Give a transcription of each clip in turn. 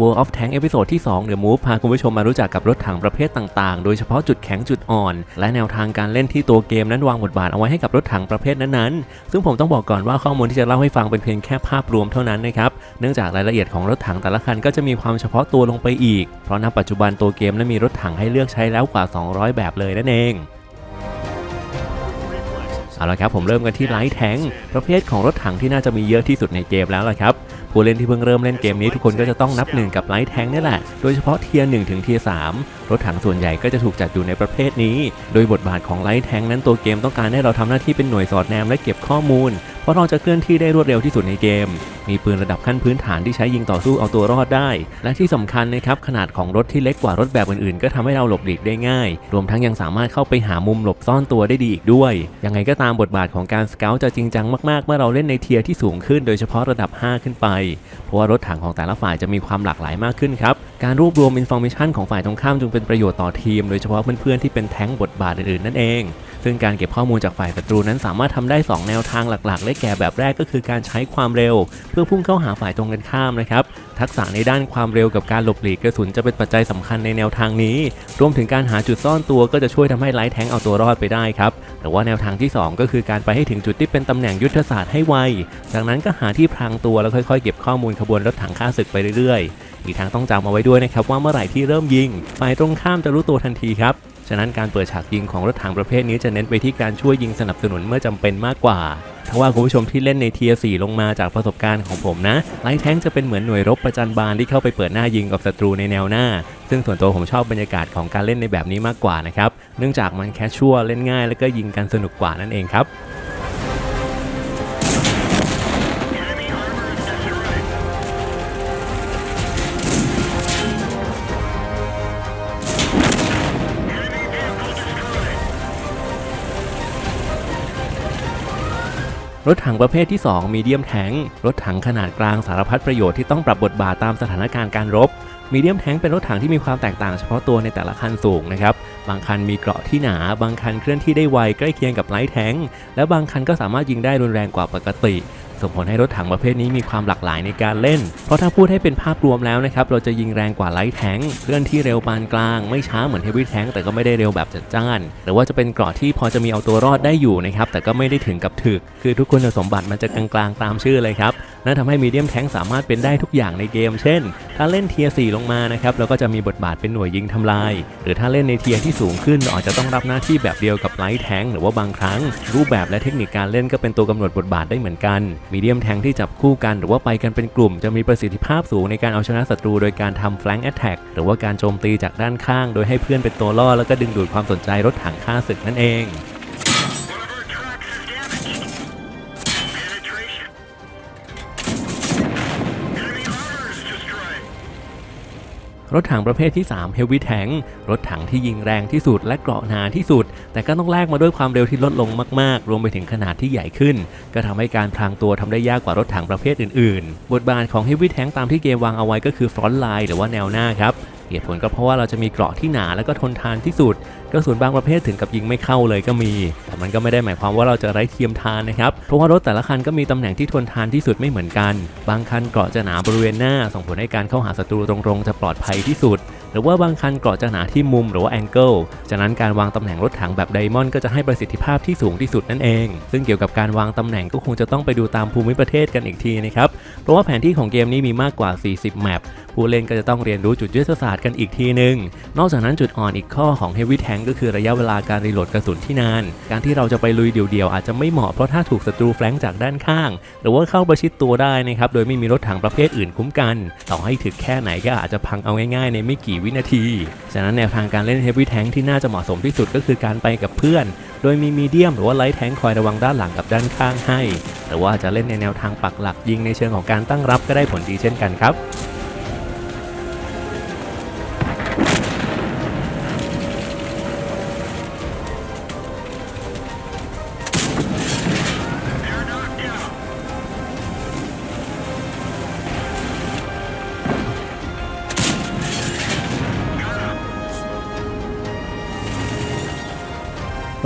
World of Tank เอพิโซดที่2 The Move พาคุณผู้ชมมารู้จักกับรถถังประเภทต่างๆ โดยเฉพาะจุดแข็งจุดอ่อน และแนวทางการเล่นที่ตัวเกมนั้นวางบทบาทเอาไว้ให้กับรถถังประเภทนั้นๆ ซึ่งผมต้องบอกก่อนว่าข้อมูลที่จะเล่าให้ฟังเป็นเพียงแค่ภาพรวมเท่านั้นนะครับ เนื่องจากรายละเอียดของรถถังแต่ละคันก็จะมีความเฉพาะตัวลงไปอีก เพราะณปัจจุบันตัวเกมนั้นมีรถถังให้เลือกใช้แล้วกว่า 200 แบบเลยนั่นเองเอาละครับผมเริ่มกันที่ไลท์แทงประเภทของรถถังที่น่าจะมีเยอะที่สุดในเกมแล้วล่ะครับ ผู้เล่นที่เพิ่งเริ่มเล่นเกมนี้ทุกคนก็จะต้องนับหนึ่งกับไลท์แทงนี่แหละ โดยเฉพาะเทียร์หถึงเทียร์สรถถังส่วนใหญ่ก็จะถูกจัดอยู่ในประเภทนี้ โดยบทบาทของไลท์แทงนั้นตัวเกมต้องการให้เราทำหน้าที่เป็นหน่วยสอดแนมและเก็บข้อมูล เพราะเราจะเคลื่อนที่ได้รวดเร็วที่สุดในเกม มีปืนระดับขั้นพื้นฐานที่ใช้ยิงต่อสู้เอาตัวรอดได้ และที่สำคัญนะครับขนาดของรถที่เล็กกว่ารถแบบอื่นๆ ก็ทำให้เราหลบหลีกได้ง่าย รวมทั้งยังสามารถเข้าไปหามุมหลบซ่อนตัวได้ดีอีกด้วย ยังไงก็ตามบทบาทของการสเกลจะจริงจังมากๆ เมื่อเราเล่นในเทียร์ที่สูงขึ้นโดยเฉพาะระดับ 5 ขึ้นไป เพราะว่ารถถังของแต่ละฝ่ายจะมีความหลากหลายมากขึ้นครับ การรวบรวมอินโฟมิชันของฝ่ายตรงข้ามจึงเป็นประโยชน์ต่อทีม โดยเฉพาะเพื่อนๆที่เป็นแท้งบทบาทอื่นๆนั่นเอง ซึ่งการเก็บข้อมูลจากฝ่ายศัตรูนั้นสามารถทำได้ 2 แนวทางหลักๆ ได้แก่แบบแรกก็คือการใช้ความเร็ว เพื่อพุ่งเข้าหาฝ่ายตรงกันข้ามนะครับ ทักษะในด้านความเร็วกับการหลบหลีกกระสุนจะเป็นปัจจัยสำคัญในแนวทางนี้ รวมถึงการหาจุดซ่อนตัวก็จะช่วยทำให้ไลท์แทงเอาตัวรอดไปได้ครับแต่ว่าแนวทางที่ 2 ก็คือการไปให้ถึงจุดที่เป็นตำแหน่งยุทธศาสตร์ให้ไว จากนั้นก็หาที่พรางตัวแล้วค่อยๆ เก็บข้อมูลขบวนรถถังฆ่าศึกไปเรื่อยๆ อีกทางต้องจำเอาไว้ด้วยนะครับว่าเมื่อไหร่ที่เริ่มยิงฝ่ายตรงข้ามจะรู้ตัวทันทีครับ ฉะนั้นการเปิดฉากยิงของรถถังประเภทนี้จะเน้นไปที่การช่วยยิงสนับสนุนเมื่อจำเป็นมากกว่าถ้าว่าคุณผู้ชมที่เล่นในเทียร์4ลงมาจากประสบการณ์ของผมนะไลท์แท้งจะเป็นเหมือนหน่วยรบประจันบานที่เข้าไปเปิดหน้ายิงกับศัตรูในแนวหน้า ซึ่งส่วนตัวผมชอบบรรยากาศของการเล่นในแบบนี้มากกว่านะครับ เนื่องจากมันแคชชัวเล่นง่าย แล้วก็ยิงกันสนุกกว่านั่นเองครับ รถถังประเภทที่ 2 มีเดียมแทงรถถังขนาดกลางสารพัดประโยชน์ที่ต้องปรับบทบาทตามสถานการณ์การรบมีเดียมแทงเป็นรถถังที่มีความแตกต่างเฉพาะตัวในแต่ละคันสูงนะครับ บางคันมีเกราะที่หนา บางคันเคลื่อนที่ได้ไวใกล้เคียงกับไลท์แทงและบางคันก็สามารถยิงได้รุนแรงกว่าปกติ ส่งผลให้รถถังประเภทนี้มีความหลากหลายในการเล่น เพราะถ้าพูดให้เป็นภาพรวมแล้วนะครับ เราจะยิงแรงกว่าไลท์แทงเคลื่อนที่เร็วปานกลาง ไม่ช้าเหมือนเฮฟวี่แทงแต่ก็ไม่ได้เร็วแบบจัดจ้าน หรือว่าจะเป็นเกราะที่พอจะมีเอาตัวรอดได้อยู่นะครับ แต่ก็ไม่ได้ถึงกับถึก คือทุกคุณสมบัติมันจะกลางๆตามชื่อเลยครับ นั่นทำให้มีเดียมแทงสามารถเป็นได้ทุกอย่างในเกม เช่น ถ้าเล่นเทียร์4ลงมานะครับ เราก็จะมีบทบาทเป็นหน่วยยิงทำลาย หรือถ้าเล่นในเทียร์ที่สูงขึ้นอาจจะต้องรับหน้าที่แบบเดียวกับไลท์แทงหรือว่าบางครั้ง รูปแบบและเทคนิคการเล่นก็เป็นตัวกำหนดบทบาทได้เหมือนกันมีเดียมแทงที่จับคู่กันหรือว่าไปกันเป็นกลุ่ม จะมีประสิทธิภาพสูงในการเอาชนะศัตรูโดยการทำแฟลงแอตแทกหรือว่าการโจมตีจากด้านข้าง โดยให้เพื่อนเป็นตัวล่อแล้วก็ดึงดูดความสนใจรถถังฆ่าศึกนั่นเอง รถถังประเภทที่ 3 Heavy Tank รถถังที่ยิงแรงที่สุดและเกราะหนาที่สุด แต่ก็ต้องแลกมาด้วยความเร็วที่ลดลงมากๆ รวมไปถึงขนาดที่ใหญ่ขึ้น ก็ทำให้การพรางตัวทำได้ยากกว่ารถถังประเภทอื่นๆ บทบาทของ Heavy Tank ตามที่เกมวางเอาไว้ก็คือ Front Line หรือว่าแนวหน้าครับ เหตุผลก็เพราะว่าเราจะมีเกราะที่หนาและก็ทนทานที่สุดกระสุนบางประเภทถึงกับยิงไม่เข้าเลยก็มี แต่มันก็ไม่ได้หมายความว่าเราจะไร้เทียมทานนะครับ เพราะว่ารถแต่ละคันก็มีตำแหน่งที่ทนทานที่สุดไม่เหมือนกัน บางคันเกราะจะหนาบริเวณหน้า ส่งผลให้การเข้าหาศัตรูตรงๆ จะปลอดภัยที่สุด หรือว่าบางคันเกราะจะหนาที่มุมหรือว่าแองเกิลจากนั้นการวางตำแหน่งรถถังแบบไดมอนด์ก็จะให้ประสิทธิภาพที่สูงที่สุดนั่นเอง ซึ่งเกี่ยวกับการวางตำแหน่งก็คงจะต้องไปดูตามภูมิประเทศกันอีกทีนะครับ เพราะว่าแผนที่ของเกมนี้มีมากกว่า 40 แมป ผู้เล่นก็จะต้องเรียนรู้จุดยุทธศาสตร์กันอีกทีหนึ่งนอกจากนั้นจุดอ่อนอีกข้อของ Heavy Tank ก็คือระยะเวลาการรีโหลดกระสุนที่นาน การที่เราจะไปลุยเดี่ยวๆอาจจะไม่เหมาะเพราะถ้าถูกศัตรูแฟลงจากด้านข้าง หรือว่าเข้าประชิดตัวได้นะครับโดยไม่มีรถถังประเภทอื่นคุ้มกัน ต่อให้ถึกแค่ไหนก็อาจจะพังเอาง่ายๆ ในไม่กี่วินาที ฉะนั้นแนวทางการเล่น Heavy Tank ที่น่าจะเหมาะสมที่สุดก็คือการไปกับเพื่อน โดยมีมีเดียมหรือว่าไลท์แทงคอยระวังด้านหลังกับด้านข้างให้ หรือว่าจะเล่นในแนวทางปักหลักยิงในเชิงของการตั้งรับก็ได้ผลดีเช่นกันครับ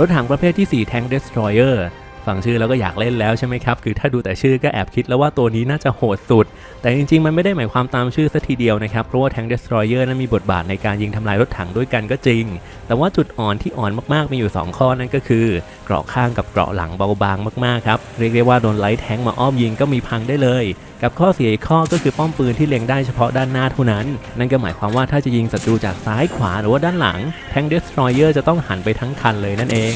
รถถังประเภทที่ 4 Tank Destroyer ฟังชื่อแล้วก็อยากเล่นแล้วใช่ไหมครับ คือถ้าดูแต่ชื่อก็แอบคิดแล้วว่าตัวนี้น่าจะโหดสุด แต่จริงๆ มันไม่ได้หมายความตามชื่อซะทีเดียวนะครับ เพราะว่าแทง Destroyer นั้นมีบทบาทในการยิงทำลายรถถังด้วยกันก็จริง แต่ว่าจุดอ่อนที่อ่อนมากๆ มีอยู่ 2 ข้อนั่นก็คือ เกราะข้างกับเกราะหลังเบาบางมากๆครับ เรียกได้ว่าโดนไลท์แทงมาอ้อมยิงก็มีพังได้เลย กับข้อเสียอีกข้อก็คือป้อมปืนที่เล็งได้เฉพาะด้านหน้าเท่านั้น นั่นก็หมายความว่าถ้าจะยิงศัตรูจากซ้ายขวาหรือว่าด้านหลังแทง Destroyer จะต้องหันไปทั้งคันเลยนั่นเอง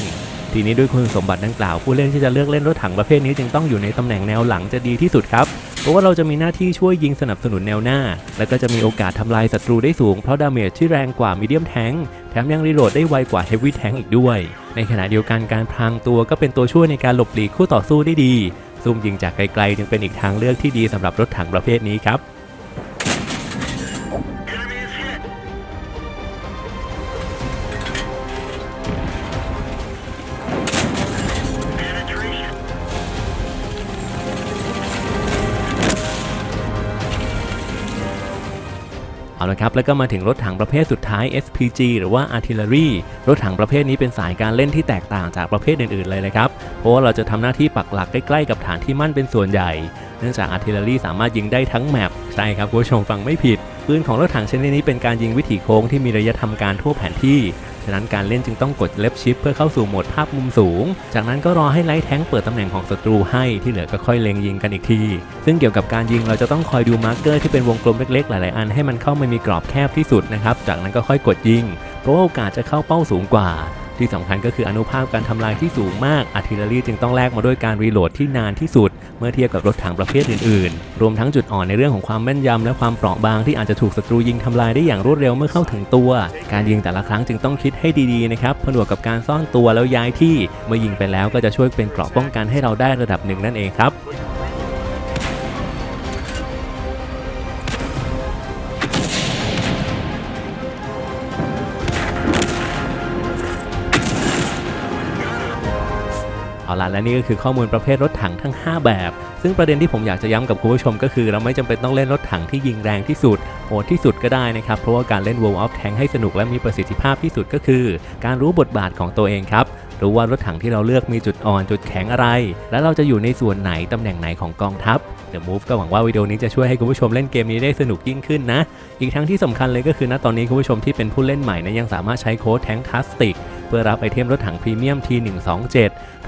ทีนี้ด้วยคุณสมบัติดังกล่าว ผู้เล่นที่จะเลือกเล่นรถถังประเภทนี้จึงต้องอยู่ในตำแหน่งแนวหลังจะดีที่สุดครับ เพราะว่าเราจะมีหน้าที่ช่วยยิงสนับสนุนแนวหน้า และก็จะมีโอกาสทำลายศัตรูได้สูงเพราะดาเมจที่แรงกว่ามีเดียมแทงแถมยังรีโหลดได้ไวกว่าเฮฟวี่แทงอีกด้วย ในขณะเดียวกันการพรางตัวก็เป็นตัวช่วยในการหลบหลีกคู่ต่อสู้ได้ดี ซูมยิงจากไกลๆ จึงเป็นอีกทางเลือกที่ดีสำหรับรถถังประเภทนี้ครับ เอาละครับ แล้วก็มาถึงรถถังประเภทสุดท้าย SPG หรือว่า Artillery รถถังประเภทนี้เป็นสายการเล่นที่แตกต่างจากประเภทอื่นๆเลยนะครับ เพราะว่าเราจะทำหน้าที่ปักหลักใกล้ๆกับฐานที่มั่นเป็นส่วนใหญ่ เนื่องจาก Artillery สามารถยิงได้ทั้งแมปใช่ครับคุณผู้ชมฟังไม่ผิดปืนของรถถังชนิดนี้เป็นการยิงวิถีโค้งที่มีระยะทำการทั่วแผนที่ ฉะนั้นการเล่นจึงต้องกดเล็บชิปเพื่อเข้าสู่โหมดภาพมุมสูง จากนั้นก็รอให้ไลท์แทงเปิดตำแหน่งของศัตรูให้ที่เหลือก็ค่อยเล็งยิงกันอีกที ซึ่งเกี่ยวกับการยิงเราจะต้องคอยดูมาร์กเกอร์ที่เป็นวงกลมเล็กๆ หลายๆ อันให้มันเข้ามามีกรอบแคบที่สุดนะครับ จากนั้นก็ค่อยกดยิง เพราะโอกาสจะเข้าเป้าสูงกว่า ที่สำคัญก็คืออนุภาพการทำลายที่สูงมากอาร์ติลเลอรี่จึงต้องแลกมาด้วยการรีโหลดที่นานที่สุด เมื่อเทียบกับรถถังประเภทอื่นๆ รวมทั้งจุดอ่อนในเรื่องของความแม่นยำและความเปราะบางที่อาจจะถูกศัตรูยิงทำลายได้อย่างรวดเร็วเมื่อเข้าถึงตัว การยิงแต่ละครั้งจึงต้องคิดให้ดีๆนะครับผนวกกับการซ่อนตัวแล้วย้ายที่เมื่อยิงไปแล้วก็จะช่วยเป็นเกราะป้องกันให้เราได้ระดับหนึ่งนั่นเองครับ เอาล่ะและนี่ก็คือข้อมูลประเภทรถถังทั้ง 5 แบบ ซึ่งประเด็นที่ผมอยากจะย้ำกับคุณผู้ชมก็คือ เราไม่จำเป็นต้องเล่นรถถังที่ยิงแรงที่สุดโหดที่สุดก็ได้นะครับ เพราะว่าการเล่น World of Tank ให้สนุกและมีประสิทธิภาพที่สุดก็คือ การรู้บทบาทของตัวเองครับรู้ว่ารถถังที่เราเลือกมีจุดอ่อนจุดแข็งอะไร และเราจะอยู่ในส่วนไหนตำแหน่งไหนของกองทัพ The Move ก็หวังว่าวิดีโอนี้จะช่วยให้คุณผู้ชมเล่นเกมนี้ได้สนุกยิ่งขึ้นนะ อีกทั้งที่สำคัญเลยก็คือณตอนนี้คุณผู้ชมที่เป็นผู้เล่นใหม่นะยังสามารถใช้โค้ดแทงทัสติก เพื่อรับไอเทมรถถังพรีเมียม T127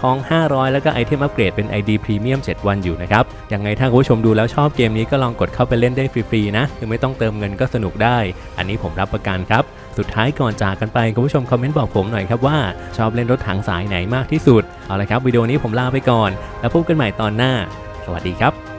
ทอง 500 แล้วก็ไอเทมอัปเกรดเป็น ID พรีเมียม7 วันอยู่นะครับ ยังไงถ้าคุณผู้ชมดูแล้วชอบเกมนี้ก็ลองกดเข้าไปเล่นได้ฟรีๆนะคือไม่ต้องเติมเงินก็สนุกได้ อันนี้ผมรับประกันครับ สุดท้ายก่อนจากกันไปคุณผู้ชมคอมเมนต์บอกผมหน่อยครับว่าชอบเล่นรถถังสายไหนมากที่สุด เอาละครับวิดีโอนี้ผมลาไปก่อน แล้วพบกันใหม่ตอนหน้า สวัสดีครับ